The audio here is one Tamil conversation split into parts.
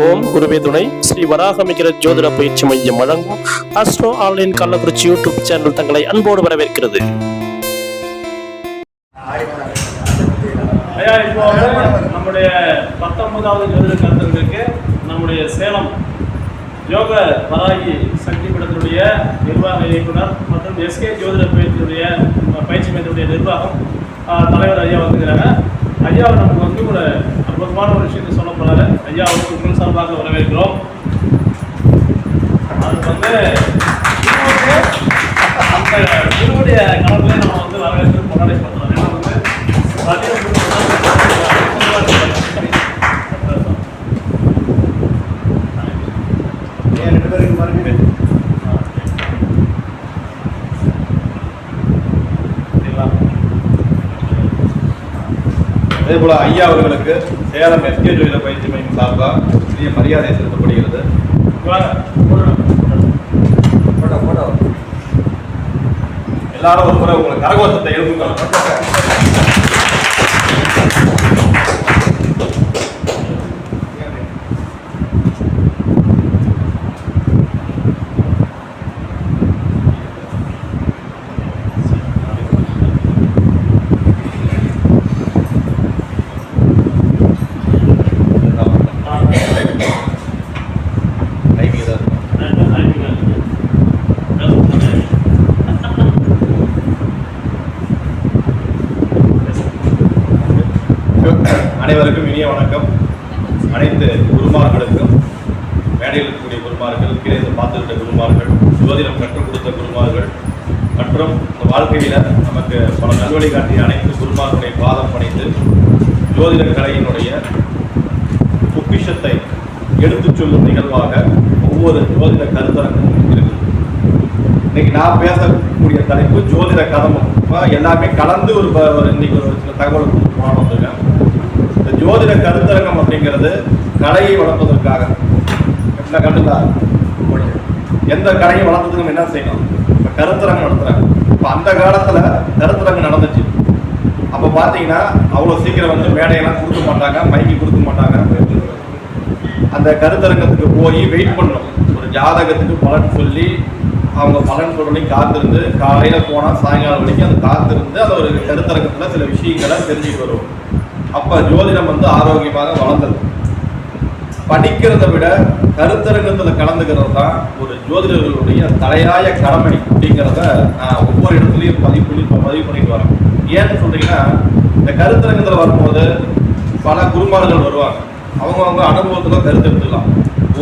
ஓம் குருவே துணை. ஸ்ரீ வராகமிகிற ஜோதிட பயிற்சி மையம் வழங்கும் astro online Kallakurichi YouTube channel தங்களை அன்போடு வரவேற்கிறது. ஐயா இப்போ நம்முடைய பத்தொன்பதாவது ஜோதிட கருத்தர்களுக்கு நம்முடைய சேலம் யோக வராகி சக்தி பீடத்தினுடைய நிர்வாக இயக்குனர் மற்றும் எஸ்கே ஜோதிட பயிற்சியுடைய பயிற்சி மையத்தினுடைய நிர்வாகம் ஆஹ், தலைவர் ஐயா வந்துக்கிறாங்க ஐயா நமக்கு வந்து ஒரு அற்புதமான ஒரு விஷயத்தை சொல்ல போறாரு ஐயா வந்து உங்கள் சார்பாக வரவேற்கிறோம். அது வந்து அந்த குருவுடைய கடவுளை நம்ம வந்து வரவேற்று கொண்டாடி பண்ணுறோம் ஏன்னா வந்து மதியம் ஏன் ரெண்டு பேருக்கு பாருங்க அதே போல ஐயா அவர்களுக்கு சேலம் எஸ்கே ஜோதிட பயிற்சி மையம் சார்பாக பெரிய மரியாதை செலுத்தப்படுகிறது. எல்லாரும் ஒரு முறை உங்களுக்கு கரகோஷத்தை எழுப்புங்க டைமிங் ஏதாவது அனைவருக்கும் இனிய வணக்கம் அனைத்து குருமார்களுக்கும் மேடையில் இருக்கக்கூடிய குருமார்கள் கீழே பார்த்துக்கிட்ட குருமார்கள் ஜோதிடம் கற்றுக் கொடுத்த குருமார்கள் மற்றும் இந்த நமக்கு பல நல்வழி காட்டிய அனைத்து குருமார்களுடைய பாதம் பணிந்து ஜோதிட கலையினுடைய பொக்கிஷத்தை எடுத்துச் சொல்லும் நிகழ்வாக ஒவ்வொரு ஜோதிட கருத்தரங்கும் இருக்குது. இன்னைக்கு நான் பேசக்கூடிய தலைப்பு ஜோதிட கதமும் எல்லாமே கலந்து ஒரு இன்னைக்கு ஒரு சில தகவல் கொடுத்து வந்திருக்கேன் ஜோதிட கருத்தரங்கம் அப்படிங்கிறது கலையை வளர்ப்பதற்காக. என்ன கண்டுதா? எந்த கலையை வளர்த்ததுக்கு நம்ம என்ன செய்யணும்? இப்போ கருத்தரங்கம் நடத்துறாங்க. இப்போ அந்த காலத்தில் கருத்தரங்கம் நடந்துச்சு. அப்போ பார்த்தீங்கன்னா அவ்வளோ சீக்கிரம் வந்து மேடையெல்லாம் கொடுக்க மாட்டாங்க மைக்கு கொடுக்க மாட்டாங்க. அந்த கருத்தரங்கத்துக்கு போய் வெயிட் பண்ணணும். ஒரு ஜாதகத்துக்கு பலன் சொல்லி அவங்க பலன் சொல்லி காத்திருந்து காலையில் போனால் சாயங்காலம் வரைக்கும் அந்த காத்திருந்து அதை ஒரு கருத்தரங்கத்தில் சில விஷயங்களை தெரிஞ்சுட்டு வருவோம். அப்போ ஜோதிடம் வந்து ஆரோக்கியமாக வளர்ந்தது. படிக்கிறதை விட கருத்தரங்கத்தில் கலந்துக்கிறது தான் ஒரு ஜோதிடர்களுடைய தலையாய கடமை அப்படிங்கிறத நான் ஒவ்வொரு இடத்துலையும் பதிவு பண்ணி பதிவு பண்ணிட்டு வரேன். ஏன்னு சொல்கிறீங்கன்னா இந்த கருத்தரங்கத்தில் வரும்போது பல குருமார்கள் வருவாங்க. அவங்கவுங்க அனுபவத்தில் கருத்து எடுத்துக்கலாம்.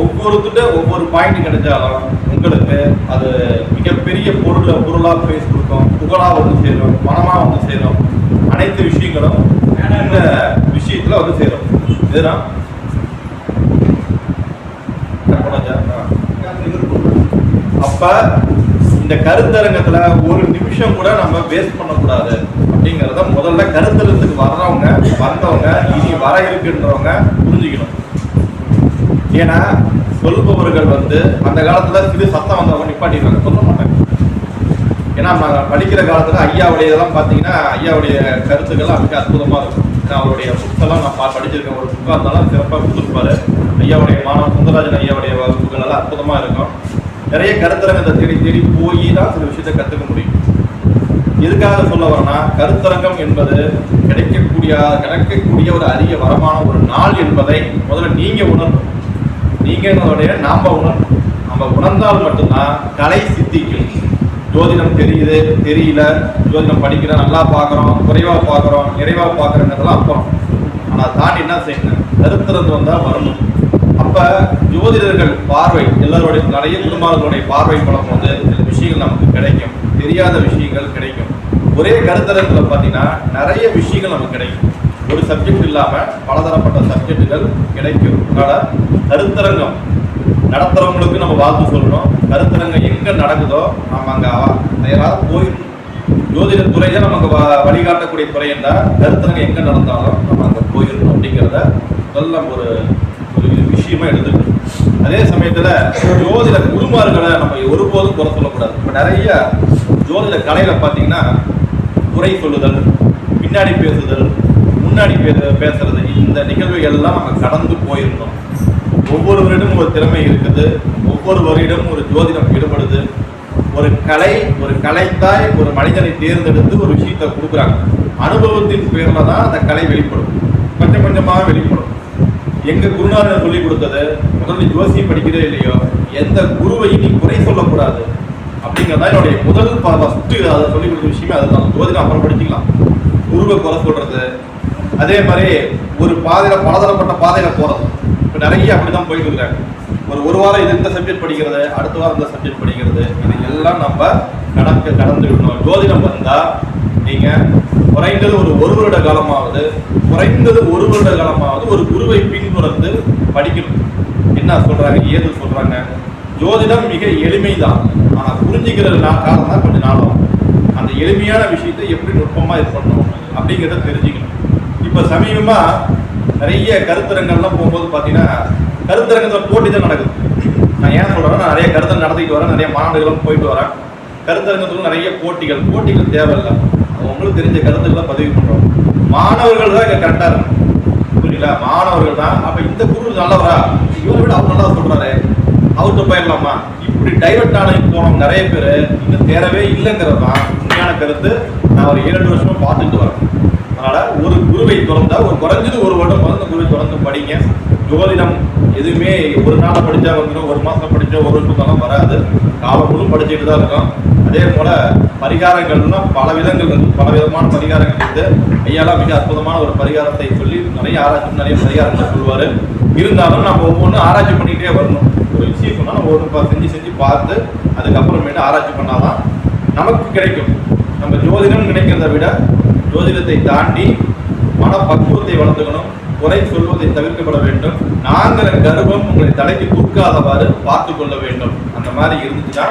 ஒவ்வொருத்திட்ட ஒவ்வொரு பாயிண்ட் கிடைச்சாலும் உங்களுக்கு அது மிகப்பெரிய பொருள் பொருளாக பேசி கொடுக்கும். புகழாக வந்து சேரும் பணமாக வந்து சேரும். அனைத்து விஷயங்களும் என்ன விஷயத்துல வந்து சேரும். இதுதான். அப்ப இந்த கருத்தரங்கத்துல ஒரு நிமிஷம் கூட நம்ம வேஸ்ட் பண்ணக்கூடாது அப்படிங்கறத முதல்ல கருத்தரங்கத்துக்கு வர்றவங்க வந்தவங்க இனி வர இருக்குன்றவங்க புரிஞ்சுக்கணும். ஏன்னா சொல்பவர்கள் வந்து அந்த காலத்துல சிறு சத்தம் வந்தவங்க நிப்பாட்டிடுறாங்க சொல்ல மாட்டாங்க. ஏன்னா படிக்கிற காலத்துல ஐயாவுடைய இதெல்லாம் பாத்தீங்கன்னா ஐயாவுடைய கருத்துக்கள்லாம் மிக அற்புதமா இருக்கும். அவருடைய புக்கெல்லாம் நான் பா- படிச்சிருக்கேன். ஒரு புக்காக இருந்தாலும் சிறப்பாக கொடுத்துருப்பாரு. ஐயாவுடைய மாணவன் சுந்தரராஜன் ஐயாவுடைய வகுப்புகள் நல்லா அற்புதமாக இருக்கும். நிறைய கருத்தரங்கத்தை தேடி தேடி போய் தான் சில விஷயத்தை கற்றுக்க முடியும். எதுக்காக சொல்ல வரேன்னா கருத்தரங்கம் என்பது கிடைக்கக்கூடிய கிடைக்கக்கூடிய ஒரு அரிய வரமான ஒரு நாள் என்பதை முதல்ல நீங்கள் உணரணும். நீங்கன்றதோடைய நாம் உணரணும். நம்ம உணர்ந்தால் மட்டும்தான் கலை சித்திக்கும். ஜோதிடம் தெரியுது தெரியல. ஜோதிடம் படிக்கிறோம் நல்லா பார்க்குறோம் குறைவாக பார்க்குறோம் நிறைவாக பார்க்குறோங்கிறதெல்லாம் அப்புறம் ஆனால் தாண்டி என்ன செய்யணும்? கருத்துறது வந்தால் வரணும். அப்போ ஜோதிடர்கள் பார்வை எல்லாருடைய நிறைய குடும்பங்களுடைய பார்வை படம் வந்து சில விஷயங்கள் நமக்கு கிடைக்கும். தெரியாத விஷயங்கள் கிடைக்கும். ஒரே கருத்தரத்தில் பார்த்தீங்கன்னா நிறைய விஷயங்கள் நமக்கு கிடைக்கும். ஒரு சப்ஜெக்ட் இல்லாமல் பலதரப்பட்ட சப்ஜெக்டுகள் கிடைக்கும். அதனால் கருத்தரங்கம் நடத்துகிறவங்களுக்கு நம்ம வாழ்த்து சொல்லணும். கருத்தரங்கம் எங்கே நடக்குதோ நம்ம அங்கே யாராவது போயிடணும் ஜோதிட துறையை நமக்கு வ- வழிகாட்டக்கூடிய துறை என்றால் கருத்தரங்க எங்கே நடந்தாலும் நம்ம அங்கே போயிடணும் அப்படிங்கிறத முதல்ல ஒரு ஒரு விஷயமா எடுத்துக்கணும். அதே சமயத்தில் ஜோதிட குருமார்களை நம்ம ஒருபோதும் குறை சொல்லக்கூடாது. இப்போ நிறைய ஜோதிட கலையில் பார்த்தீங்கன்னா குறை சொல்லுதல் பின்னாடி பேசுதல் முன்னாடி பேசுறது இந்த நிகழ்வுகள் எல்லாம் நம்ம கடந்து போயிருந்தோம் ஒவ்வொருவரிடம் ஒரு திறமை இருக்குது. ஒவ்வொருவரிடம் ஒரு ஜோதிடம் ஈடுபடுது. ஒரு கலை ஒரு கலைத்தாய் ஒரு மனிதனை தேர்ந்தெடுத்து ஒரு விஷயத்தை கொடுக்குறாங்க. அனுபவத்தின் பேரில் தான் அந்த கலை வெளிப்படும். கொஞ்சம் கொஞ்சமாக வெளிப்படும். எங்க குருநாதர் சொல்லி கொடுத்தது முதல்ல ஜோசியம் படிக்கிறதே இல்லையோ எந்த குருவையும் நீ குறை சொல்லக்கூடாது அப்படிங்கிறதா என்னுடைய முதல் ஃபர்ஸ்ட் அதை சொல்லி கொடுத்த விஷயமே அதுதான். ஜோதிடம் அப்புறம் படிச்சுக்கலாம். குருவை குறை சொல்றது. அதே மாதிரி ஒரு பாதையில பலதரப்பட்ட பாதையில போறது. இப்போ நிறைய அப்படிதான் போயிட்டு இருக்காங்க ஒரு ஒரு வாரம் இது இந்த சப்ஜெக்ட் படிக்கிறது அடுத்த வாரம் இந்த சப்ஜெக்ட் படிக்கிறது இது எல்லாம் நம்ம கடக்க கடந்து விடணும். ஜோதிடம் வந்தால் நீங்கள் குறைந்தது ஒரு ஒரு வருட காலமாவது குறைந்தது ஒரு வருட காலமாவது ஒரு குருவை பின்தொடர்ந்து படிக்கணும். என்ன சொல்கிறாங்க ஏது சொல்கிறாங்க ஜோதிடம் மிக எளிமைதான். ஆனால் புரிஞ்சுக்கிற நா- காலம் தான் கொஞ்சம் நாளும் அந்த எளிமையான விஷயத்தை எப்படி நுட்பமாக இது பண்ணணும் அப்படிங்கிறத தெரிஞ்சுக்கணும். இப்போ சமீபமாக நிறைய கருத்தரங்கள்லாம் போகும்போது பார்த்தீங்கன்னா கருத்தரங்கத்தில் போட்டி தான் நடக்குது. நான் ஏன் சொல்கிறேன் நான் நிறைய கருத்தரங்கம் நடத்திட்டு வரேன் நிறைய மாநாடுகளும் போயிட்டு வரேன். கருத்தரங்கத்துக்கும் நிறைய போட்டிகள் போட்டிகள் தேவையில்லை. உங்களுக்கு தெரிஞ்ச கருத்துக்களை பதிவு பண்ணுறோம் மாணவர்கள் தான் இங்கே கரெக்டாக இருக்கும் புரியுங்களா மாணவர்கள் தான். அப்போ இந்த குரு நல்லவரா? இவரை விட அவர் நல்லா சொல்கிறாரு அவர்கிட்ட போயிடலாமா? இப்படி டைவர்ட் ஆன போனோம் நிறைய பேர் இன்னும் தேரவே இல்லைங்கிறது தான் உண்மையான கருத்து. நான் ஒரு ஏழு வருஷமும் பார்த்துட்டு வரேன். அதனால் ஒரு குருவை திறந்தா ஒரு குறைஞ்சது ஒரு வருடம் பிறந்த குருவை திறந்து படிங்க. ஜோதிடம் எதுவுமே ஒரு நாள் படித்தா வந்துடும் ஒரு மாதம் படித்தா ஒரு வருஷம் வராது. காலம் முழு படிச்சுட்டு தான் இருக்கோம். அதே போல் பரிகாரங்கள்லாம் பல விதங்கள் வந்து பல விதமான பரிகாரங்கள் வந்து ஐயாலாம் மிக அற்புதமான ஒரு பரிகாரத்தை சொல்லி நிறைய ஆராய்ச்சி நிறைய பரிகாரங்கள் சொல்லுவார். இருந்தாலும் நம்ம ஒவ்வொன்றும் ஆராய்ச்சி பண்ணிக்கிட்டே வரணும். ஒரு விஷயம் சொன்னால் நம்ம ஒன்று செஞ்சு செஞ்சு பார்த்து அதுக்கப்புறமேட்டு ஆராய்ச்சி பண்ணாதான் நமக்கு கிடைக்கும். நம்ம ஜோதிடம் நினைக்கிறத விட ஜோதிடத்தை தாண்டி மனப்பக்குவத்தை வளர்த்துக்கணும் குறை சொல்வதை தவிர்க்கப்பட வேண்டும். நாங்கிற கர்வம் உங்களை தலைக்கு தூக்காதவாறு பார்த்து கொள்ள வேண்டும். அந்த மாதிரி இருந்துச்சுன்னா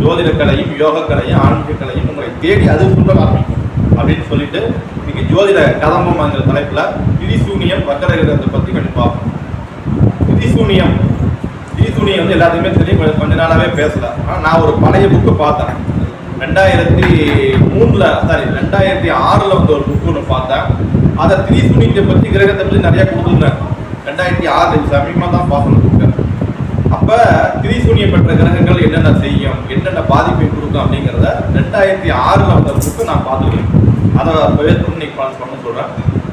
ஜோதிட கலையும் யோக கலையும் ஆன்மீக கலையும் உங்களை தேடி அது சொல்ல ஆரம்பிக்கும். அப்படின்னு சொல்லிட்டு இன்னைக்கு ஜோதிட கதம்பம் அந்த தலைப்பில் திரிசூனியம் வக்கரகிரகத்தை பற்றி கண்டிப்பாக பார்ப்போம். திரிசூனியம் திரிசூனியம் வந்து எல்லாத்துக்குமே தெரியும். கொஞ்ச- கொஞ்ச நாளாவே பேசல. ஆனால் நான் ஒரு பழைய புக்கு பார்த்தேன். ரெண்டாயிரத்தி மூணில் சாரி ரெண்டாயிரத்தி ஆறில் வந்து ஒரு புக்கு ஒன்று பார்த்தேன். அதை திரிசூனியத்தை பற்றி கிரகத்தை பற்றி நிறையா கொடுத்துருந்தேன் ரெண்டாயிரத்தி ஆறு சமீபமாக தான் பார்க்கணும் புக்கு அப்போ திரிசூனியம் பெற்ற கிரகங்கள் என்னென்ன செய்யும் என்னென்ன பாதிப்பை கொடுக்கும் அப்படிங்கிறத ரெண்டாயிரத்தி ஆறில் வந்த புக்கு நான் பார்த்துருக்கேன் அதை அப்பவே இன்னைக்கு பாஸ் பண்ண சொல்கிறேன்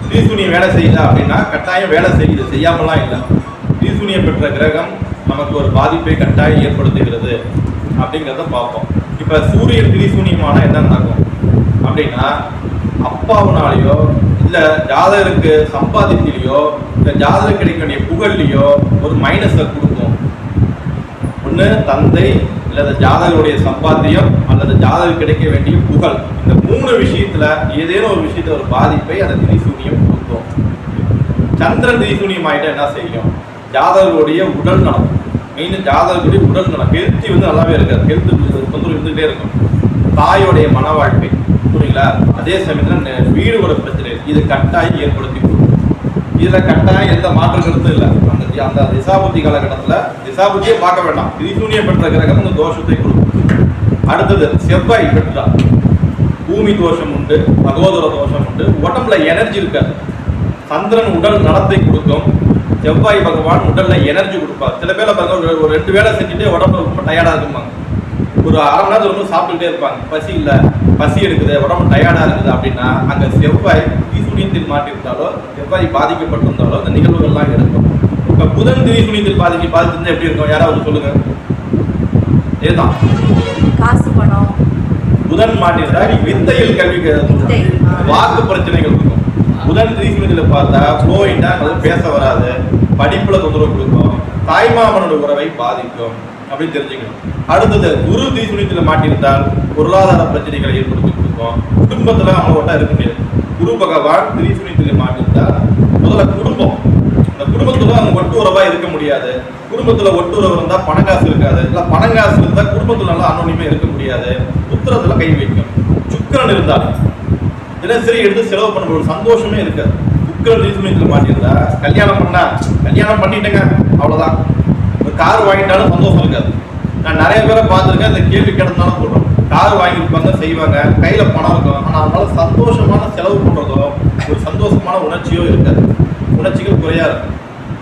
திரிசூனியம் வேலை செய்யல அப்படின்னா கட்டாயம் வேலை செய்யுது செய்யாமலாம் இல்லை. திரிசூனியம் பெற்ற கிரகம் நமக்கு ஒரு பாதிப்பை கட்டாயம் ஏற்படுத்துகிறது அப்படிங்கிறத பார்ப்போம். இப்போ சூரியன் திரிசூனியமான என்ன நடக்கும்? அப்படின்னா அப்பாவுனாலேயோ இல்லை ஜாதகருக்கு சம்பாதிக்கலையோ இல்லை ஜாதகர் கிடைக்க வேண்டிய புகழ்லையோ ஒரு மைனஸை கொடுக்கும். ஒன்று தந்தை அல்லது ஜாதகருடைய சம்பாத்தியம் அல்லது ஜாதகர் கிடைக்க வேண்டிய புகழ். இந்த மூணு விஷயத்தில் ஏதேனும் ஒரு விஷயத்தில் ஒரு பாதிப்பை அந்த திரிசூனியம் கொடுக்கும். சந்திரன் திரிசூனியம் ஆகிட்டா என்ன செய்யும்? ஜாதகருடைய உடல் நலம் மெயின் ஜாதகருடைய உடல் நலம் ஹெல்த்தி வந்து நல்லாவே இருக்கும் இருந்துகிட்டே இருக்கும் தாயோடைய மன வாழ்க்கை புரியுங்களா அதே சமயத்தில் நெ- வீடு ஒரு பிரச்சனை இது கட்டாயம் ஏற்படுத்தி கொடுக்கும். கட்டாயம் எந்த மாற்று கருத்தும் இல்லை. அந்த அந்த திசாபுத்தி காலகட்டத்தில் திசாபுத்தியே பார்க்க வேண்டாம். திரிசூனிய பெற்ற கிரகம் அந்த தோஷத்தை கொடுக்கும். அடுத்தது செவ்வாய் பெற்றா பூமி தோஷம் உண்டு சகோதர தோஷம் உண்டு. உடம்புல எனர்ஜி இருக்காது. சந்திரன் உடல் நலத்தை கொடுக்கும். செவ்வாய் பகவான் உடல்ல எனர்ஜி கொடுப்பார். சில பேரை பாருங்க ஒரு- ரெண்டு வேலை செஞ்சுட்டு உடம்பு ரொம்ப டயர்டா இருக்குமாங்க ஒரு அரை மணி நேரத்துல வந்து சாப்பிட்டுட்டே இருப்பாங்க. பசி இல்ல பசி எடுக்குது உடம்பு டயர்டா இருக்குது அப்படின்னா அங்க செவ்வாய் தீசூனியத்தில் மாட்டிருந்தாலோ செவ்வாய் பாதிக்கப்பட்டிருந்தாலோ அந்த நிகழ்வுகள்லாம் இருக்கும். இப்ப புதன் திரிசூனியத்தில் பாதிக்க பாதிச்சிருந்தா எப்படி இருக்கும்? யாராவது சொல்லுங்க. இதுதான் காசு பணம். புதன் மாட்டிருந்தா வித்தையில் வித்தை. வாக்கு பிரச்சனைகள் இருக்கும். புதன் திரிசூனியத்துல பார்த்தா ஃப்ளோயிண்டா பேச வராது. படிப்புல தொந்தரவு கொடுக்கும். தாய்மாமனோட உறவை பாதிக்கும். அப்படின்னு தெரிஞ்சுக்கணும். அடுத்தது குரு திரிசூனியத்துல மாட்டியிருந்தால் பொருளாதார பிரச்சனைகளை ஏற்படுத்தி கொடுக்கும் குடும்பத்தில் அவங்களோட இருக்க முடியாது குரு பகவான் திரிசூனியத்துல மாட்டியிருந்தால் முதல்ல குடும்பம். அந்த குடும்பத்தில் அவங்க ஒட்டுறவா இருக்க முடியாது. குடும்பத்தில் ஒட்டுறவு இருந்தால் பணங்காசு இருக்காது. இல்லை பணங்காசு இருந்தால் குடும்பத்தில் நல்லா அன்னோனியமா இருக்க முடியாது. புத்திரத்தில் கை வைக்கும் சுக்கிரன் இருந்தால் தினசரி எடுத்து செலவு பண்ண ஒரு சந்தோஷமே இருக்காது. சுக்கிரன் நீதிமன்றத்தில் மாட்டியிருந்தா கல்யாணம் பண்ணா கல்யாணம் பண்ணிட்டேங்க அவ்வளோதான் இப்போ கார் வாங்கிட்டாலும் சந்தோஷம் இருக்காது. நான் நிறைய பேரை பார்த்துருக்கேன் இந்த கேள்வி கிடந்தாலும் சொல்கிறோம் கார் வாங்கியிருப்பாங்க செய்வாங்க. கையில் பணம் இருக்கும். ஆனால் அதனால சந்தோஷமான செலவு பண்ணுறதோ ஒரு சந்தோஷமான உணர்ச்சியோ இருக்காது. உணர்ச்சிகள் குறையாக இருக்கும்.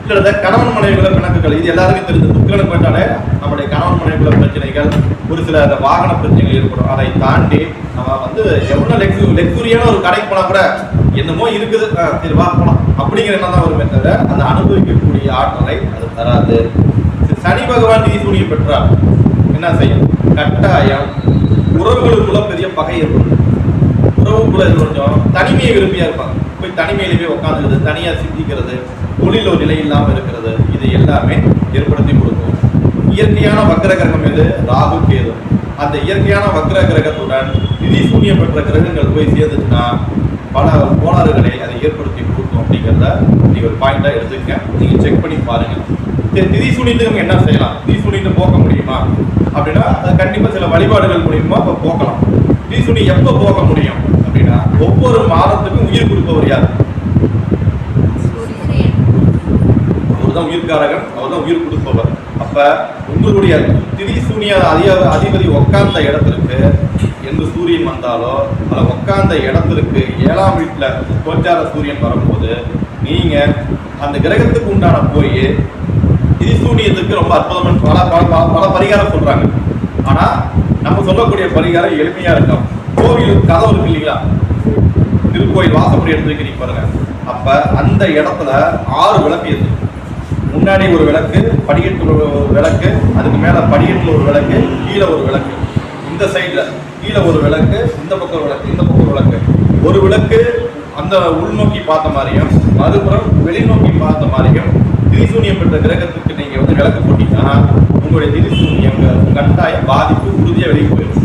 கிட்டத்தட்ட கணவன் மனைவிகள கணக்குகள் இது எல்லாருக்கும் தெரிஞ்சு துக்கிரனுக்கு போயிட்டாலே நம்முடைய கணவன் மனைவிகள பிரச்சனைகள் ஒரு சில அந்த வாகன பிரச்சனைகள் ஏற்படும். அதை தாண்டி நம்ம வந்து எவ்வளோ லெக்ஸு லெக்ஸுரியான ஒரு கடைக்கு போனால் கூட என்னமோ இருக்குது. சரி வா போலாம். அப்படிங்கிற எண்ணம் தான் வருமே தவிர அந்த அனுபவிக்கக்கூடிய ஆற்றலை அது தராது. சனி பகவான் நிதி சூனிய பெற்றார். என்ன செய்யும்? கட்டாயம் உறவுகளுக்குள்ள பெரிய பகை ஏற்படும். உறவுக்குள்ள இது கொஞ்சம் தனிமையை விரும்பியா இருப்பாங்க. போய் தனிமையில போய் உட்காந்துக்கிறது தனியா சிந்திக்கிறது தொழில் ஒரு நிலை இல்லாமல் இருக்கிறது இது எல்லாமே ஏற்படுத்தி கொடுக்கும். இயற்கையான வக்ர கிரகம் எது? ராகு கேது. அந்த இயற்கையான வக்ர கிரகத்துடன் நிதி சூன்யம் பெற்ற கிரகங்கள் போய் சேர்ந்துச்சுன்னா பல கோளாறுகளை ஏற்படுத்தி கொடுக்கும் அப்படிங்கிறத நீங்க ஒரு பாயிண்டா எடுத்துக்க நீங்க செக் பண்ணி பாருங்க. சரி திதி சூனியத்துக்கு நம்ம என்ன செய்யலாம்? திதி சூனியத்தை போக்க முடியுமா? அப்படின்னா அது கண்டிப்பா சில வழிபாடுகள் மூலியமா அப்ப போக்கலாம் திதி சூனி எப்ப போக முடியும்? அப்படின்னா ஒவ்வொரு மாதத்துக்கும் உயிர் கொடுப்பவர் யார்? அவர் தான் உயிர்காரகன் அவர் தான் உயிர் கொடுப்பவர். அப்போ உங்களுடைய திரிசூனிய அதிக அதிபதி உட்கார்ந்த இடத்திற்கு எந்த சூரியன் வந்தாலோ அதை உட்கார்ந்த இடத்திற்கு ஏழாம் வீட்டில் கோச்சார சூரியன் வரும்போது நீங்கள் அந்த கிரகத்துக்கு உண்டான போய் திரிசூனியத்துக்கு ரொம்ப அற்புதமான பல பல பல- பல பரிகாரம் சொல்கிறாங்க ஆனால் நம்ம சொல்லக்கூடிய பரிகாரம் எளிமையாக இருக்கும். கோவில் கதவு இருக்கு இல்லைங்களா? திருக்கோயில் வாசப்படி எடுத்து பாருங்க. அப்போ அந்த இடத்துல ஆறு விளக்கு ஏத்து முன்னாடி ஒரு விளக்கு படிக்கட்டு ஒரு விளக்கு அதுக்கு மேல படிக்கட்டுல ஒரு விளக்கு கீழே ஒரு விளக்கு. இந்த சைடுல கீழே ஒரு விளக்கு இந்த பக்கம் ஒரு விளக்கு இந்த பக்கம் ஒரு விளக்கு. ஒரு விளக்கு அந்த உள்நோக்கி பார்த்த மாதிரியும் மறுபுறம் வெளிநோக்கி பார்த்த மாதிரியும் திரிசூனியம் பெற்ற கிரகத்துக்கு நீங்க வந்து விளக்கு போட்டீங்கன்னா உங்களுடைய திரிசூனியம் கட்டாயம் பாதிப்பு உறுதியாக வெளியே போயிடும்.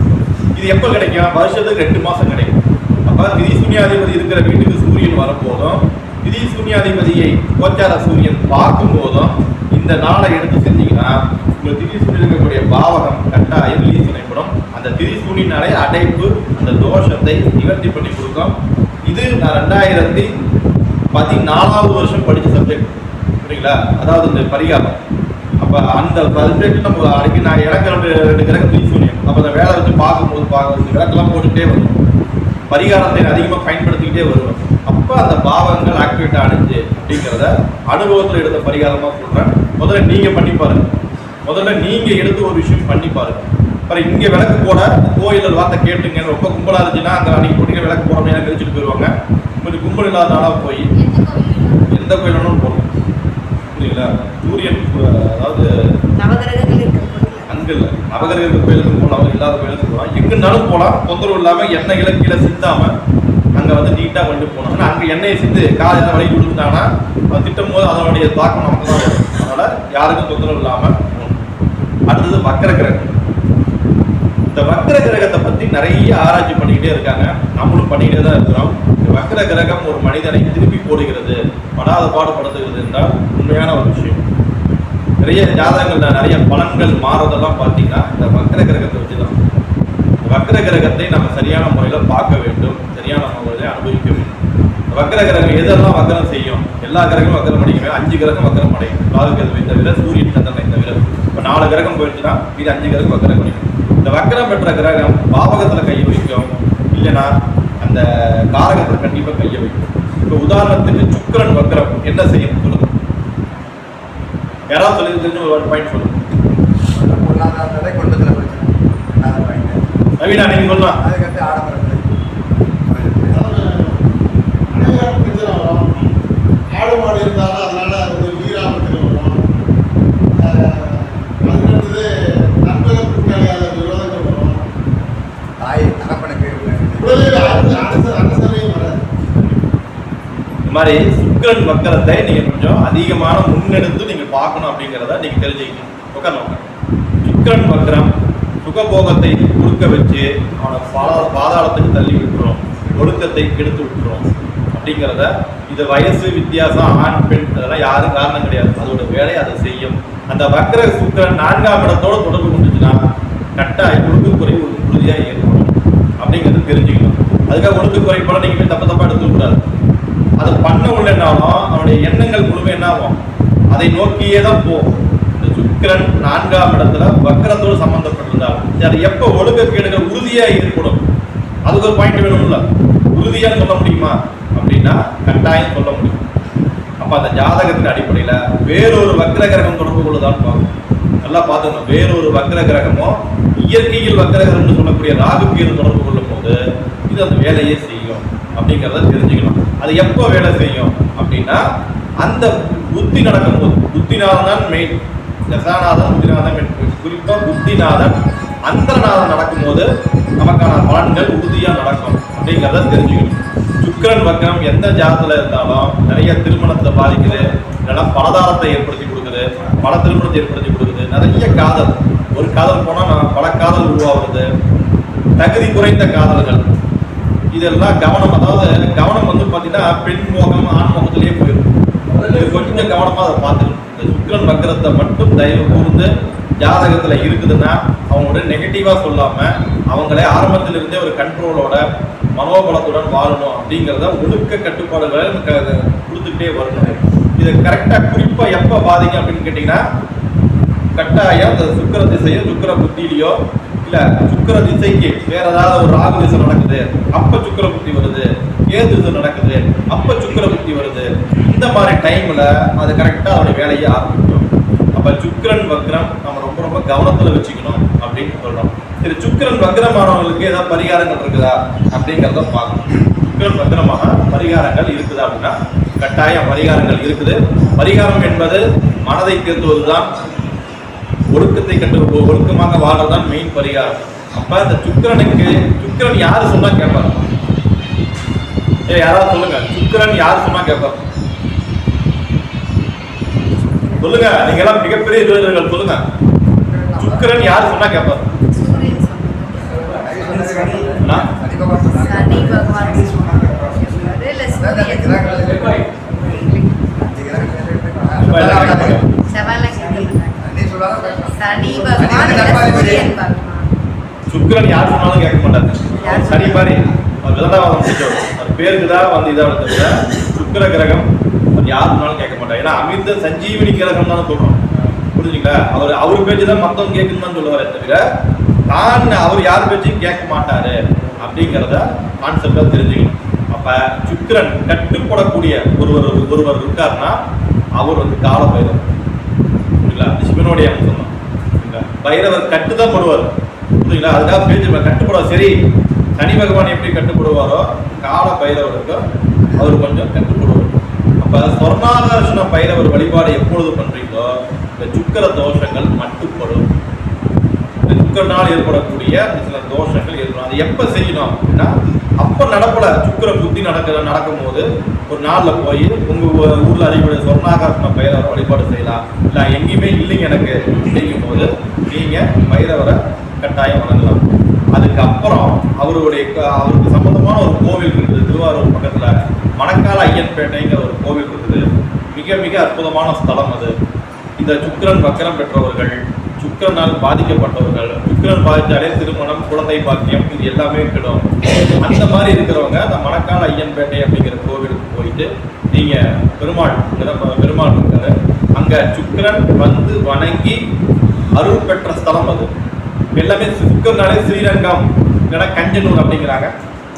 இது எப்ப கிடைக்கும்? வருஷத்துக்கு ரெண்டு மாசம் கிடைக்கும். அப்ப திரிசூன்யாதிபதி இருக்கிற வீட்டுக்கு சூரியன் வரும்போதும் திதி சூன்யாதிபதியை கோச்சார சூரியன் பார்க்கும் போதும் இந்த நாளை எடுத்து செஞ்சீங்கன்னா உங்கள் திதி சூரியன் இருக்கக்கூடிய பாவகம் கட்டாயம் ரிலீஸ் செய்யப்படும் அந்த திதி சூனினாலே அடைப்பு அந்த தோஷத்தை நிவர்த்தி பண்ணி கொடுக்கும். இது நான் ரெண்டாயிரத்தி பதினாலாவது வருஷம் படித்த சப்ஜெக்ட் சரிங்களா அதாவது இந்த பரிகாரம். அப்போ அந்த சப்ஜெக்ட் நம்ம அன்னைக்கு நான் இறக்க ரெண்டு ரெண்டு கிரகம் திதி சூனியம். அப்போ அந்த வேலை வச்சு பார்க்கும்போது பார்க்க விளக்கெல்லாம் போட்டுகிட்டே வரும். பரிகாரத்தை அதிகமாக பயன்படுத்திக்கிட்டே வருவேன் அப்போ அந்த பாவங்கள் ஆக்டிவேட் ஆனிச்சு அப்படிங்கிறத அனுபவத்தில் எடுத்த பரிகாரமாக சொல்கிறேன் முதல்ல நீங்கள் பண்ணி பாருங்க. முதல்ல நீங்கள் எடுத்து ஒரு விஷயம் பண்ணி பாருங்க. அப்புறம் இங்கே விளக்கு போட கோயிலில் வார்த்தை கேட்டுங்க. ரொம்ப கும்பலாக இருந்துச்சுன்னா அங்கே அன்னைக்கு போட்டீங்க விளக்கு போட முடியாது கழிச்சிட்டு போயிடுவாங்க கொஞ்சம் கும்பல் இல்லாத நாளாக போய் எந்த கோயில் வேணாலும் போகலாம். புரியுங்களா சூரியன் அதாவது நவகிரகங்கள் இருக்கிற கோவில் கோயிலுக்கு போகலாம் இல்லாத கோயிலுக்கு போகலாம். எங்கேனாலும் போகலாம். தொந்தரவு இல்லாமல் எண்ணெய் கீழே சித்தாமல் அங்கே வந்து நீட்டாக கொண்டு போகணும். ஆனால் அங்கே எண்ணெயை சிந்து காலையில் வழி கொடுத்துட்டாங்கன்னா திட்டம் திட்டும் போது அதனுடைய தாக்கம் நமக்கு தான் வரும் யாருக்கும் தொந்தரவு இல்லாமல் அடுத்தது வக்கர கிரகம். இந்த வக்கர கிரகத்தை பற்றி நிறைய ஆராய்ச்சி பண்ணிக்கிட்டே இருக்காங்க. நம்மளும் பண்ணிக்கிட்டே தான் இருக்கிறோம். இந்த வக்கர கிரகம் ஒரு மனிதனை திருப்பி போடுகிறது. படாத பாடுபடுத்துகிறது என்றால் உண்மையான ஒரு விஷயம். நிறைய ஜாதகங்கள்ல நிறைய பலன்கள் மாறுறதெல்லாம் பார்த்தீங்கன்னா இந்த வக்கர கிரகத்தை வச்சு தான். இந்த வக்கர கிரகத்தை நம்ம சரியான முறையில் பார்க்க வேண்டும். சரியான முறையில் அனுபவிக்க வேண்டும். இந்த வக்கர கிரகம் எதெல்லாம் வக்கரம் செய்யும்? எல்லா கிரகமும் வக்கரம் அடையும் அஞ்சு கிரகம் வக்கரம் அடையும் ராகு இந்த தவிர சூரியன் சந்திரனை தவிர. இப்போ நாலு கிரகம் போயிடுச்சுன்னா இது அஞ்சு கிரகம் வக்கரம் அடையும் இந்த வக்கரம் பெற்ற கிரகம் பாவகத்தில் கையை வைக்கும். இல்லைன்னா அந்த காரகத்தில் கண்டிப்பாக கையை வைக்கும். இப்போ உதாரணத்துக்கு சுக்கிரன் வக்கரம் என்ன செய்யும்? சொல்லுங்கள் யாராவது சொல்லி தெரிஞ்ச ஒரு பாயிண்ட் சொல்லுங்க. பொருளாதாரத்தை கொண்டு வர பிரச்சனை அதை பாயிண்ட் நவீனா நீங்க சொல்லலாம். அதுக்கடுத்து பிரச்சனை வரும் ஆடு மாடு இருந்தாலும் அதனால அது பிரச்சனை வரும் அதுக்கடுத்தது நண்பர்கள் பின்னாடியாத விரோதங்கள் வரும் தாய் தகப்பனுக்கு உடலில் அரசு அரசு அரசரையும் வராது இந்த மாதிரி சுக்கிரன் வக்கரத்தை நீங்க கொஞ்சம் அதிகமான முன்னெடுத்து பார்க்கணும் அப்படிங்கிறத நீங்க தெரிஞ்சுக்கணும் உட்காந்து சுக்கரன் சுக்கிரன் சுகபோகத்தை குறுக்க வச்சு அவனை பாதா பாதாளத்துக்கு தள்ளி விட்டுரும். ஒழுக்கத்தை கெடுத்து விட்டுரும். அப்படிங்கிறத இது வயசு வித்தியாசம் ஆண் பெண் அதெல்லாம் யாரும் காரணம் கிடையாது. அதோட வேலையை அதை செய்யும். அந்த வக்ர சுக்கிரன் நான்காம் இடத்தோட தொடர்பு கொண்டுச்சுன்னா கட்டாயம் ஒழுங்குக்குறை ஒரு உறுதியாக ஏற்படும். அப்படிங்கிறது தெரிஞ்சுக்கணும். அதுக்காக ஒழுங்குக்குறை போல நீங்கள் போய் தப்பு தப்பா எடுத்துக்க அதை பண்ண உள்ளனாலும் அவனுடைய எண்ணங்கள் முழுமை என்ன ஆகும்? அதை நோக்கியே தான் போகும். இந்த சுக்கிரன் நான்காம் இடத்துல வக்கரத்தோடு சம்பந்தப்பட்டிருந்தாலும் அது எப்போ ஒழுக்கக்கேடுகள் உறுதியாக ஏற்படும் அதுக்கு ஒரு பாயிண்ட் வேணும்ல. உறுதியாக சொல்ல முடியுமா? அப்படின்னா கட்டாயம் சொல்ல முடியும். அப்போ அந்த ஜாதகத்தின் அடிப்படையில் வேறொரு வக்கர கிரகம் தொடர்பு கொள்ளுதான்னு பார்க்கணும். நல்லா பார்த்துக்கணும். வேறொரு வக்கர கிரகமோ இயற்கையில் வக்கர கிரகம்னு சொல்லக்கூடிய ராகு கேது தொடர்பு கொள்ளும் போது இது அந்த வேலையை செய்யும். அப்படிங்கிறத தெரிஞ்சுக்கணும். அது எப்போ வேலை செய்யும்? அப்படின்னா அந்த புத்தி நடக்கும்போது புத்திநாதன் தான் மெயின் தசாநாதன் புத்திநாதன் மெயின் குறிப்பாக புத்திநாதன் அந்தரநாதன் நடக்கும்போது நமக்கான பலன்கள் உறுதியாக நடக்கும் அப்படிங்கிறத தெரிஞ்சுக்கணும். சுக்கிரன் பக்கம் எந்த ஜாதத்தில் இருந்தாலும் நிறைய திருமணத்தை பாதிக்குது இல்லைன்னா பலதாரத்தை ஏற்படுத்தி கொடுக்குது பல திருமணத்தை ஏற்படுத்தி கொடுக்குது. நிறைய காதல். ஒரு காதல் போனால் நான் பல காதல் உருவாகுது தகுதி குறைந்த காதல்கள். இதெல்லாம் கவனம். அதாவது கவனம் வந்து பார்த்தீங்கன்னா பெண் முகம் ஆண் முகத்திலேயே போயிடும். கொஞ்சம் கவனமாக அதை பார்த்துக்கணும். இந்த சுக்கிரன் வக்கரத்தை மட்டும் தயவு கூர்ந்து ஜாதகத்தில் இருக்குதுன்னா அவங்களோட நெகட்டிவாக சொல்லாமல் அவங்களே ஆரம்பத்திலிருந்தே ஒரு கண்ட்ரோலோட மனோபலத்துடன் வாழணும் அப்படிங்கிறத ஒழுக்க கட்டுப்பாடுகளை க- கொடுத்துக்கிட்டே வரணும். இது கரெக்டாக குறிப்பாக எப்போ பாதிக்கும் அப்படின்னு கேட்டிங்கன்னா கட்டாயம் அந்த சுக்கிர திசையோ சுக்கிர புத்தியிலையோ இல்லை சுக்கிர திசைக்கு வேற ஏதாவது ஒரு ராகு திசை நடக்குது. அப்போ சுக்கிர புத்தி வருது. ஏது நடக்குது? அப்போ சுக்கிர புத்தி வருது. இந்த மாதிரி டைமில் அது கரெக்டாக அவருடைய வேலையை ஆரம்பிக்கும். அப்போ சுக்கரன் வக்ரம் நம்ம ரொம்ப ரொம்ப கவனத்தில் வச்சுக்கணும் அப்படின்னு சொல்கிறோம் சரி சுக்கிரன் வக்ரமானவங்களுக்கு ஏதாவது பரிகாரங்கள் இருக்குதா? அப்படிங்கிறத பார்க்கணும். சுக்கிரன் வக்ரமாக பரிகாரங்கள் இருக்குதா அப்படின்னா கட்டாயம் பரிகாரங்கள் இருக்குது. பரிகாரம் என்பது மனதை தேர்த்துவதுதான் ஒழுக்கத்தை கண்டு ஒழுக்கமாக வாழ்றதுதான் மெயின் பரிகாரம். அப்போ இந்த சுக்கிரனுக்கு சுக்கிரன் யார் சொன்னால் கேட்பாங்க ஏ யாராவது சொல்லுங்க. சுக்கிரன் யாரு சொன்னா கேட்பாரு சொல்லுங்க நீங்க எல்லாம் மிகப்பெரிய ஜோதிடர்கள் சொல்லுங்க. சுக்கிரன் யாரு சொன்னா கேட்பாரு சுக்கிரன் யார் சொன்னாலும் கேட்க சனி மாதிரி அவர் விதண்டாவாதம் அவர் பேருக்கு தான் வந்து இதாக தவிர சுக்கிர கிரகம் அது யாருனாலும் கேட்க மாட்டார் ஏன்னா அமிர்த சஞ்சீவினி கிரகம் தானே சொல்கிறோம் புரிஞ்சுங்களா? அவர் அவர் பேச்சு தான் மற்றவங்க கேட்குன்னு தான் சொல்லுவாரே தவிர தான் அவர் யார் பேச்சையும் கேட்க மாட்டார் அப்படிங்கிறத கான்செப்டாக தெரிஞ்சுக்கணும். அப்போ சுக்கிரன் கட்டுப்படக்கூடிய ஒருவர் ஒருவர் இருக்காருன்னா அவர் வந்து கால பைரவர். புரியுங்களா சிவனுடைய அம்சம் தான். பைரவர் கட்டு தான் போடுவார். புரியுங்களா அதுக்காக பேச்சு கட்டுப்பட சரி சனி பகவான் எப்படி கட்டுப்படுவாரோ கால பைரவருக்கு அவர் கொஞ்சம் கட்டுப்படுவார் அப்போ சொர்ணாகர்ஷண பைரவர் வழிபாடு எப்பொழுது பண்ணுறீங்களோ இந்த சுக்கர தோஷங்கள் மட்டுப்படும். இந்த சுக்கரனால் ஏற்படக்கூடிய சில தோஷங்கள் ஏற்படும். அது எப்போ செய்யணும் அப்படின்னா அப்போ நடப்பல சுக்கர புத்தி நடக்கிற நடக்கும்போது ஒரு நாளில் போய் உங்கள் ஊரில் அறிவுடைய சொர்ணாகர்ஷண பைரவர் வழிபாடு செய்யலாம். இல்லை எங்கேயுமே இல்லைங்க எனக்கு. அப்படிங்கும் போது நீங்கள் பைரவரை கட்டாயம் வணங்கலாம். அதுக்கப்புறம் அவருடைய க- அவருக்கு சம்பந்தமான ஒரு கோவில் இருக்குது திருவாரூர் பக்கத்தில் மணக்கால ஐயன்பேட்டைங்கிற ஒரு கோவில் இருக்குது. மிக மிக அற்புதமான ஸ்தலம் அது. இந்த சுக்கிரன் வக்கரம் பெற்றவர்கள் சுக்கிரனால் பாதிக்கப்பட்டவர்கள் சுக்கிரன் பாதித்தாலே திருமணம் குழந்தை பாக்கியம் இது எல்லாமே கிடும். அந்த மாதிரி இருக்கிறவங்க அந்த மணக்கால ஐயன்பேட்டை அப்படிங்கிற கோவிலுக்கு போயிட்டு நீங்கள் பெருமாள் பெருமாள் இருக்காரு. அங்கே சுக்கிரன் வந்து வணங்கி அருள் பெற்ற ஸ்தலம் அது. எல்லாமே சுக்கம்னாலே ஸ்ரீரங்கம் இல்லைன்னா கஞ்சனூர் அப்படிங்கிறாங்க.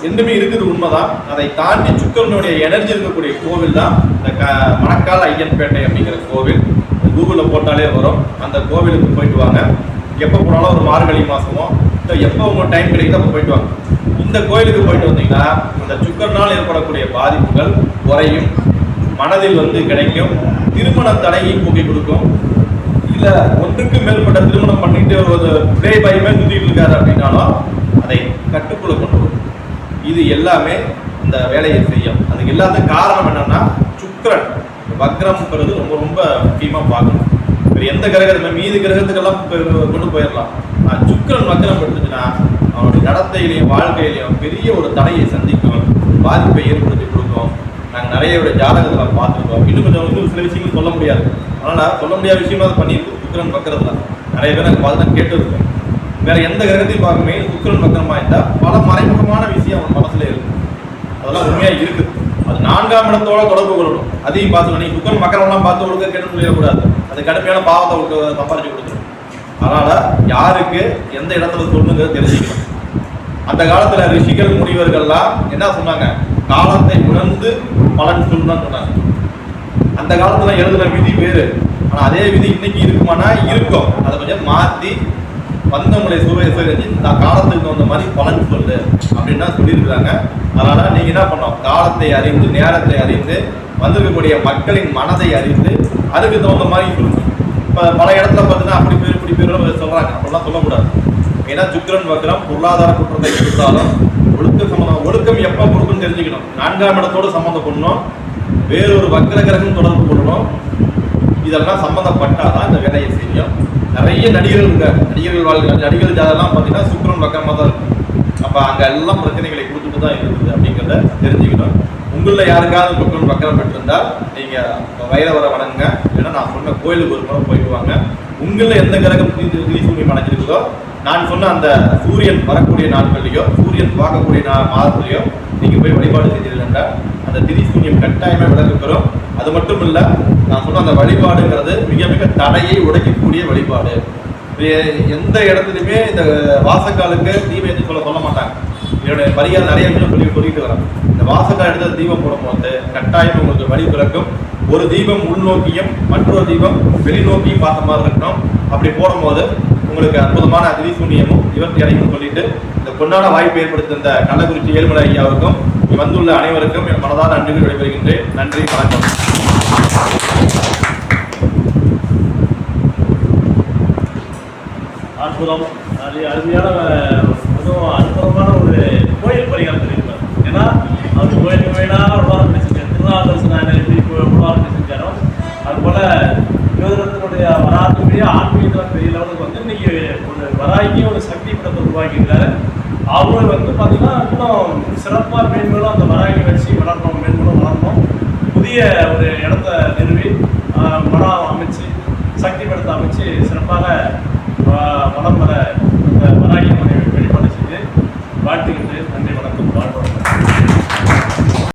ரெண்டுமே இருக்குது உண்மைதான். அதை தாண்டி சுக்கரனுடைய எனர்ஜி இருக்கக்கூடிய கோவில் தான் இந்த க மணக்கால் ஐயன்பேட்டை அப்படிங்கிற கோவில். கூகுளில் போட்டாலே வரும். அந்த கோவிலுக்கு போயிட்டு வாங்க. எப்போ போனாலும் ஒரு மார்கழி மாதமோ இல்லை எப்போ உங்கள் டைம் கிடைக்குதோ அப்போ போயிட்டு வாங்க. இந்த கோயிலுக்கு போயிட்டு வந்தீங்கன்னா இந்த சுக்கரனால் ஏற்படக்கூடிய பாதிப்புகள் குறையும். மனதில் வந்து கிடைக்கும். திருமண தடையை போக்கி கொடுக்கும். இல்ல ஒன்றுக்கு மேற்பட்ட திருமணம் பண்ணிட்டு ஒரு பிரே பயமே சுத்திட்டு இருக்காரு அப்படின்னாலும் அதை கட்டுக்குள்ள கொண்டு வரும். இது எல்லாமே இந்த வேலையை செய்யும். அதுக்கு எல்லாத்துக்கும் காரணம் என்னன்னா சுக்கரன். வக்ரம்ங்கிறது ரொம்ப ரொம்ப முக்கியமா பார்க்கணும். வேற எந்த கிரகத்தில் மீதி கிரகத்துக்கெல்லாம் கொண்டு போயிடலாம். ஆனால் சுக்கிரன் வக்ரம் எடுத்துச்சுன்னா அவனுடைய நடத்தையிலையும் வாழ்க்கையிலையும் பெரிய ஒரு தடையை சந்திக்கும். பாதிப்பை ஏற்படுத்தி கொடுக்கும். நாங்கள் நிறைய ஜாதகத்தில் பார்த்துருக்கோம். இன்னும் கொஞ்சம் வந்து சில விஷயங்கள் சொல்ல முடியாது. அதனால சொல்ல முடியாத விஷயமா அதை பண்ணியிருக்கோம். சுக்கிரன் தான் நிறைய பேர் நாங்கள் பார்த்து தான் கேட்டு வேற எந்த கிரகத்தையும் பார்க்குமே சுக்கிரன் பக்கரமா இருந்தால் பல மறைமுகமான விஷயம் அவன் மனசுல இருக்கு. அதெல்லாம் உண்மையாக இருக்குது அது நான்காம் இடத்தோட தொடர்பு கொள்ளணும். அதையும் பார்த்து நீ சுக்கரன் மக்கரெல்லாம் பார்த்து கொடுக்க கேட்டு சொல்லிடக்கூடாது. அது கடுமையான பாவத்தை உங்களுக்கு சம்பாரிச்சு கொடுத்துரும். அதனால் யாருக்கு எந்த இடத்துல சொல்லணுங்கிறத தெரிஞ்சுக்கணும். அந்த காலத்தில் ரிஷிகள் முனிவர்கள்லாம் என்ன சொன்னாங்க? காலத்தை உணர்ந்து பலன் சொல்லணும்னு சொன்னாங்க. அந்த காலத்தில் எழுதுன விதி வேறு. ஆனால் அதே விதி இன்னைக்கு இருக்குமானா இருக்கும். அதை கொஞ்சம் மாற்றி வந்தவங்களை சுவை செஞ்சு இந்த காலத்துக்கு தகுந்த மாதிரி பலன் சொல்லு அப்படின்னா சொல்லியிருக்கிறாங்க. அதனால் நீங்கள் என்ன பண்ணோம் காலத்தை அறிந்து நேரத்தை அறிந்து வந்திருக்கக்கூடிய மக்களின் மனதை அறிந்து அதுக்கு தகுந்த மாதிரி சொல்லணும் இப்போ பல இடத்துல பார்த்தீங்கன்னா அப்படி பேர் இப்படி பேர் சொல்கிறாங்க அப்படிலாம் சொல்லக்கூடாது. ஏன்னா சுக்கிரன் வக்கரம் பொருளாதார குற்றத்தை இருந்தாலும் ஒழுக்க சம்மந்தம் ஒழுக்கம் எப்ப கொடுக்குன்னு தெரிஞ்சுக்கணும். நான்காம் இடத்தோட சம்மந்தம் பண்ணணும் வேறொரு வக்கர கிரகம் தொடர்பு கொள்ளணும். இதெல்லாம் சம்மந்தப்பட்டாதான் இந்த வேலையை செய்யும். நிறைய நடிகர்கள் இருக்க நடிகர்கள் வாழ்க்கை நடிகர்கள் ஜாதெல்லாம் பார்த்தீங்கன்னா சுக்கரம் பக்கமாக தான் இருக்கும். அப்போ அங்கே எல்லாம் பிரச்சனைகளை கொடுத்துட்டு தான் இருக்குது அப்படிங்கிறத தெரிஞ்சுக்கணும் உங்களில் யாருக்காவது சுக்கரம் பக்கம் பெற்றிருந்தால் நீங்கள் வைரவரை வணங்குங்க. ஏன்னா நான் சொன்ன கோயிலுக்கு ஒரு முறை போயிடுவாங்க. உங்களில் எந்த கிரகம் திரிசூன்யம் அடைஞ்சிருக்குதோ நான் சொன்ன அந்த சூரியன் வரக்கூடிய நாட்கள்லையோ சூரியன் பார்க்கக்கூடிய நா- மாதத்துலையோ நீங்கள் போய் வழிபாடு செஞ்சீங்கன்னா அந்த திரிசூன்யம் கட்டாயமே கட்டாயமாக பெறும். அது மட்டும் இல்ல நான் சொன்ன அந்த வழிபாடுங்கிறது மிக மிக தடையை உடைக்கக்கூடிய வழிபாடு. எந்த இடத்துலையுமே இந்த வாசக்காலுக்கு தீபம் எதுவும் சொல்ல சொல்ல மாட்டாங்க. என்னுடைய பரிகாரம் நிறைய விஷயம் சொல்லி சொல்லிட்டு வரேன் இந்த வாசக்கால் இடத்துல தீபம் போடும்போது கட்டாயம் உங்களுக்கு வழி பிறக்கும். ஒரு தீபம் உள்நோக்கியும் மற்றொரு தீபம் வெளிநோக்கியும் பார்த்த மாதிரி இருக்கணும். அப்படி போடும்போது உங்களுக்கு அற்புதமான திரிசூன்யமும் இவர்த்தி அடைக்கும் சொல்லிட்டு இந்த பொன்னான வாய்ப்பு ஏற்படுத்த கள்ளக்குறிச்சி ஏழுமலை ஐயாவுக்கும் வந்துள்ள அனைவருக்கும் என் மனதார நன்றிகள் விடைபெறுகின்றேன். நன்றி வணக்கம். அற்புதம். அது அருமையான அதுவும் அற்புதமான ஒரு கோயில் பரிகாரம் தெரிவிப்பார் ஏன்னா அவர் கோயில் கோயிலாக ஒரு வாரம் செஞ்சார் திருநாளரசன் எப்படி ஒரு வாரம் செஞ்சாரோ அதுபோல ஜோதிடத்தினுடைய வராதுடைய ஆன்மீகத்தில் பெரிய லெவலில் ஒரு ஒரு சக்தி படத்தை உருவாக்கியிருக்காரு. அவர் வந்து பார்த்தீங்கன்னா இன்னும் சிறப்பாக மேன்மேலும் அந்த வராகி வச்சு வளரணும் மேன்மேலும் வளரணும் புதிய ஒரு இடத்த நிறுவி மரம் அமைச்சு சக்தி படத்தை அமைச்சு சிறப்பாக வ- வளம்